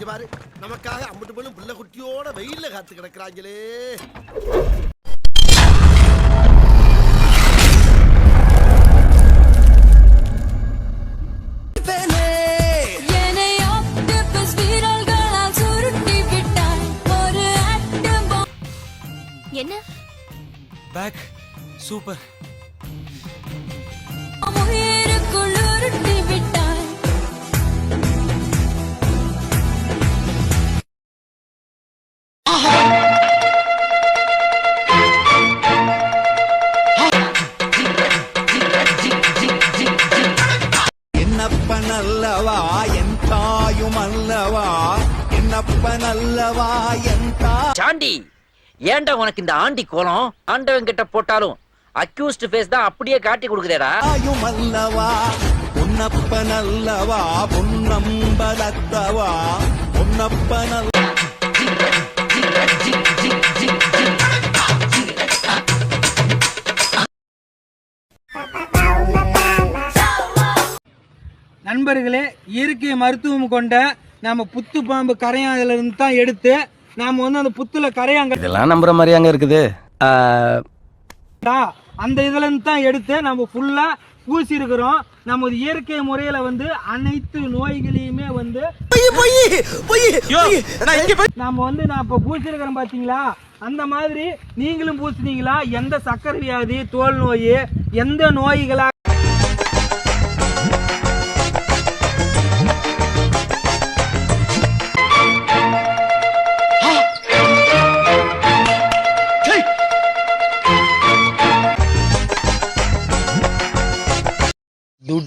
இங்க பாரு நமக்காக அம்பட்டு போலும் பிள்ளை குட்டியோட வெயில்ல காத்து கிடக்குறாங்களே. என்னை பேக் சூப்பர் உயிருக்குள் உருட்டி அல்லவா என் தாயும் அல்லவா? என்னப்பன் அல்லவா என் சாண்டி ஏன்டா உனக்கு இந்த ஆண்டி கோலம்? ஆண்டவன் கிட்ட போட்டாலும் அக்யூஸ்ட் ஃபேஸ் தான் அப்படியே காட்டி கொடுக்குதேடா. தாயும் அல்லவா? பொன்னப்பன் அல்லவா பொன்னம்பலத்தவா பொன்னப்பன் அல்ல நண்பர்களே இயற்கை மருத்துவம் கொண்ட நம்ம புத்து பாம்பு கரையான்ல இருந்து தான் எடுத்து நாம வந்து அந்த புத்துல கரையாங்க இதெல்லாம் நம்புற மாதிரி அங்க இருக்குது. அந்த இதுல இருந்து தான் எடுத்து நம்ம ஃபுல்லா பூசி இருக்கிறோம் நமது இயற்கை முறையில வந்து அனைத்து நோய்களையுமே வந்து நாம வந்து நான் இப்ப பூசிருக்கிறோம் பாத்தீங்களா? அந்த மாதிரி நீங்களும் பூசினீங்களா? எந்த சக்கரை வியாதி தோல் நோய் எந்த நோய்களா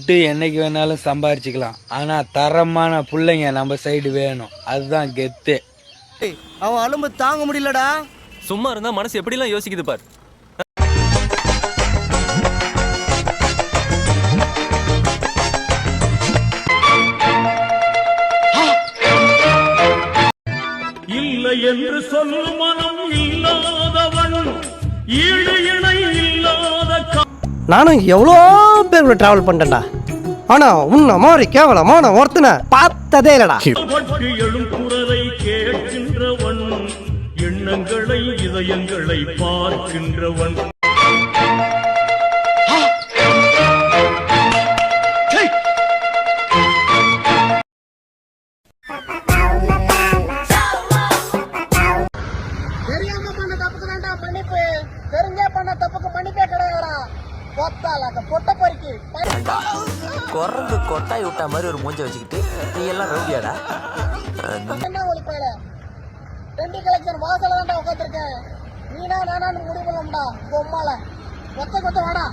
துட்டு என்னைக்கு வேணாலும் சம்பாரிச்சுக்கலாம். ஆனா தரமான பிள்ளைங்க நம்ம சைடு வேணும். அதுதான் கெத்து. அவன் அலும்பு தாங்க முடியலடா. சும்மா இருந்தா மனசு எப்படிலாம் யோசிக்குது பார். இல்லை என்று சொல்லும் மனம் இல்லாதவன் ஈடு நானும் எவ்வளோ பேர் கூட டிராவல் பண்ணிட்டேன்டா. ஆனா உன்ன மாதிரி கேவலமான ஒருத்தனை பார்த்ததே இல்லடா. எண்ணங்களை இதயங்களை பார்க்கின்றவன். குரங்கு கொட்டாய் விட்டா மாதிரி ஒரு மூஞ்ச வச்சுக்கிட்டு நீ எல்லாம் ரவுடியாடா? என்ன ரெண்டு கலெக்ஷன் வாசல தான்டா உட்காந்துருக்கேன் நீனா நானான்னு முடிவு பண்ணலாம்டா பொம்மால ஒத்த கொத்த வாடா.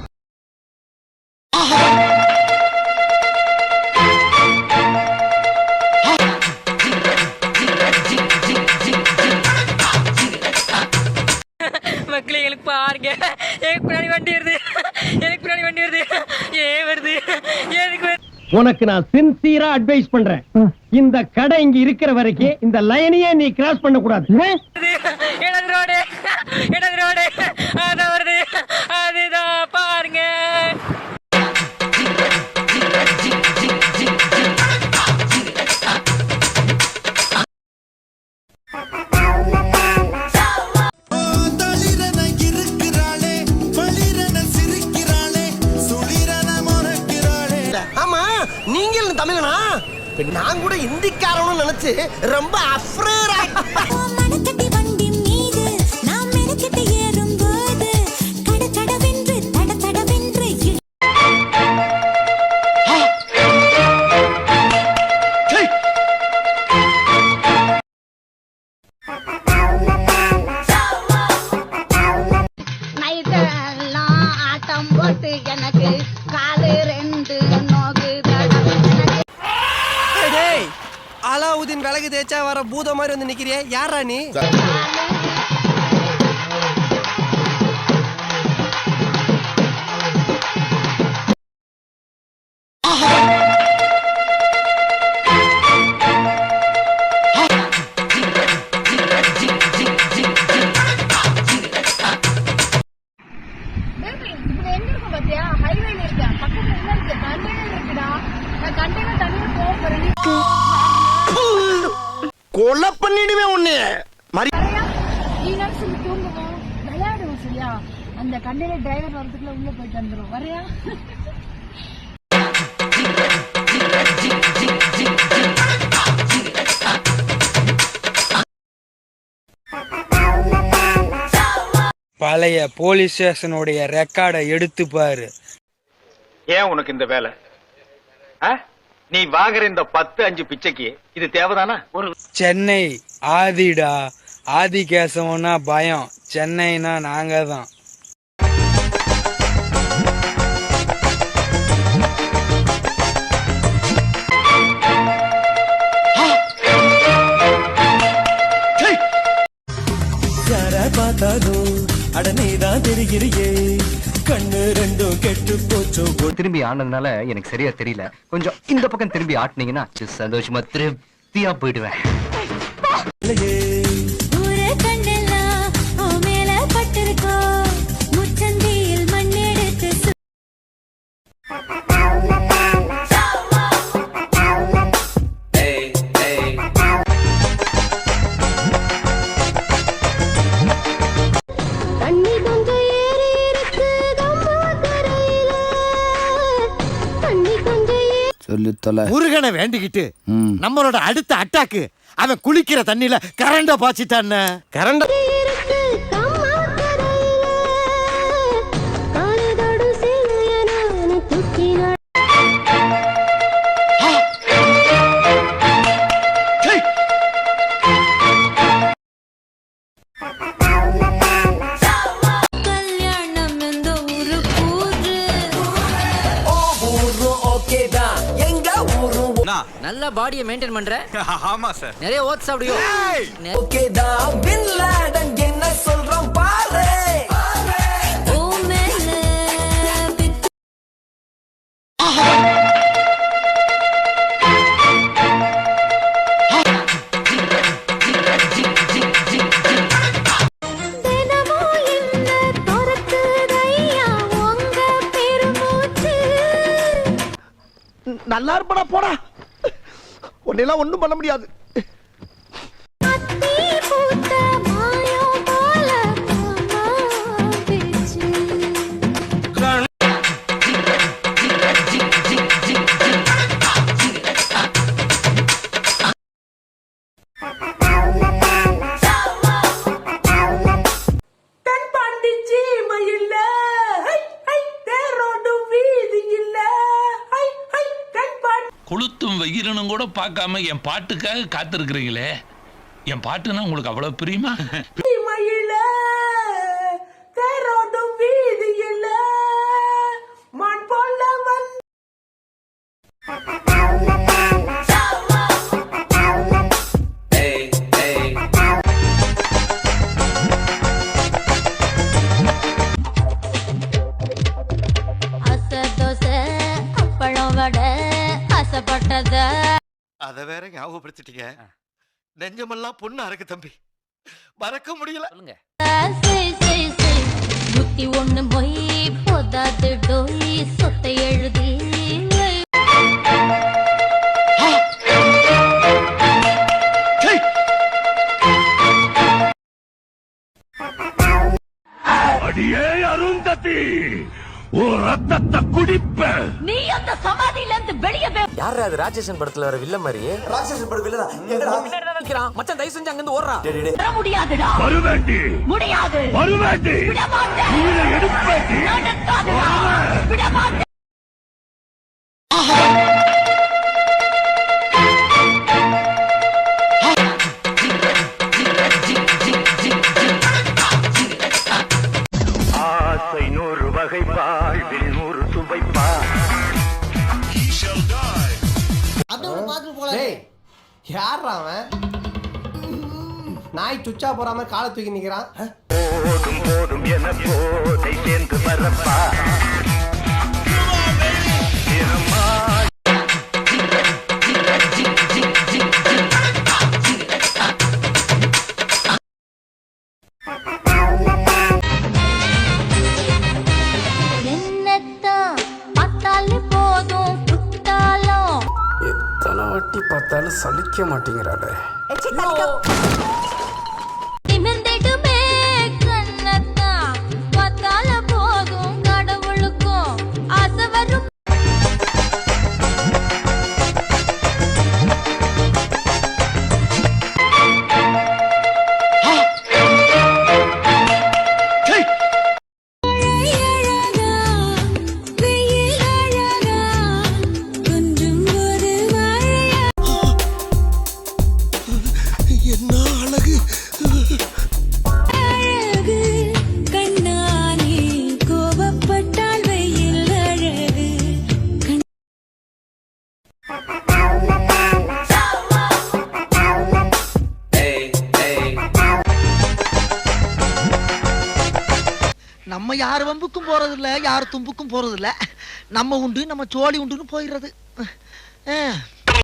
மக்களே எனக்கு பாருங்க. எனக்கு பின்னாடி வண்டி வருது. பின்னாடி வண்டி வருது. ஏன் வருது? எனக்கு உனக்கு நான் சின்சியரா அட்வைஸ் பண்றேன். இந்த கடை இங்க இருக்கிற வரைக்கும் இந்த லைனையே நீ கிராஸ் பண்ண கூடாது நான் கூட இந்திக்காரனும் நினைச்சு ரொம்ப அஃப்ரேரா அலாவுதீன் விலகு தேய்ச்சா வர பூத மாதிரி வந்து நிக்கிறியே? யாரா நீ? டிரைவர் வரதுக்குள்ள உள்ள போயிட்டு வந்துரும். வரையா பழைய போலீஸ் ஸ்டேஷனுடைய ரெக்கார்டை எடுத்து பாரு. ஏன் உனக்கு இந்த வேலை? ஆ? நீ வாங்குற இந்த பத்து அஞ்சு பிச்சைக்கு இது தேவைதானா? ஒரு சென்னை ஆதிடா. ஆதி கேசவனா பயம். சென்னைனா நாங்க தான் பார்த்தாலும் அட நீதான் தெரிகிறியே. கண்ணு ரெண்டும் கெட்டு போச்சோ திரும்பி ஆனதுனால எனக்கு சரியா தெரியல. கொஞ்சம் இந்த பக்கம் திரும்பி ஆட்டினீங்கன்னா சந்தோஷமா திருப்தியா போயிடுவேன். சொல்லி. முருகனை வேண்டிக்கிட்டு நம்மளோட அடுத்த அட்டாக்கு அவன் குளிக்கிற தண்ணியில கரண்ட பாய்ச்சிட்டான் கரண்ட நல்ல பாடியை மெயின்டைன் பண்ற. ஆமா சார். நிறைய ஓட்ஸ் சாப்பிடுயோ ஓ மேல. பித்து தினமும் என்ன உங்க பெருமூச்சு. நல்லா இருப்படா போடா. உன்னெல்லாம் ஒன்றும் பண்ண முடியாது. கொளுத்தும் வெயிலனும் கூட பார்க்காம என் பாட்டுக்காக காத்திருக்கிறீங்களே? என் பாட்டுன்னா உங்களுக்கு அவ்வளவு பிரியுமா? வேற ஞாபகப்படுத்திட்டீங்க. நெஞ்சமெல்லாம் பொண்ணு அறக்கு தம்பி. மறக்க முடியல. சொல்லுங்க. நூத்தி ஒண்ணு மொய் போதாது டோய். சொத்தை எழுதி. அடியே அருந்ததி. ஓ ரத்தத்தை நீ அந்த சமாதியில இருந்து வெளியே யார் அது ராட்சசன் படத்துல வர வில்ல மாதிரி மச்சான் தயவு செஞ்சு அங்கிருந்து ஓடுறான் வர முடியாதுடா. வருவேண்டி. முடியாது. வருவேண்டி. விட மாட்டேன் உயிரை எடுப்பேண்டி. நடக்காதுடா. விட மாட்டேன் யார்ரா அவன்? நாய் சுச்சா போறாம காலை தூக்கி நிக்கிறான். போதும் போதும் என போதை சேர்ந்து வரப்பா. வாட்டி பார்த்தாலும் சலிக்க மாட்டேங்கிறாளே. யார் போறது இல்ல யார் தும்புக்கும் போறது நம்ம உண்டு நம்ம சோழி உண்டுன்னு போயிடுறது.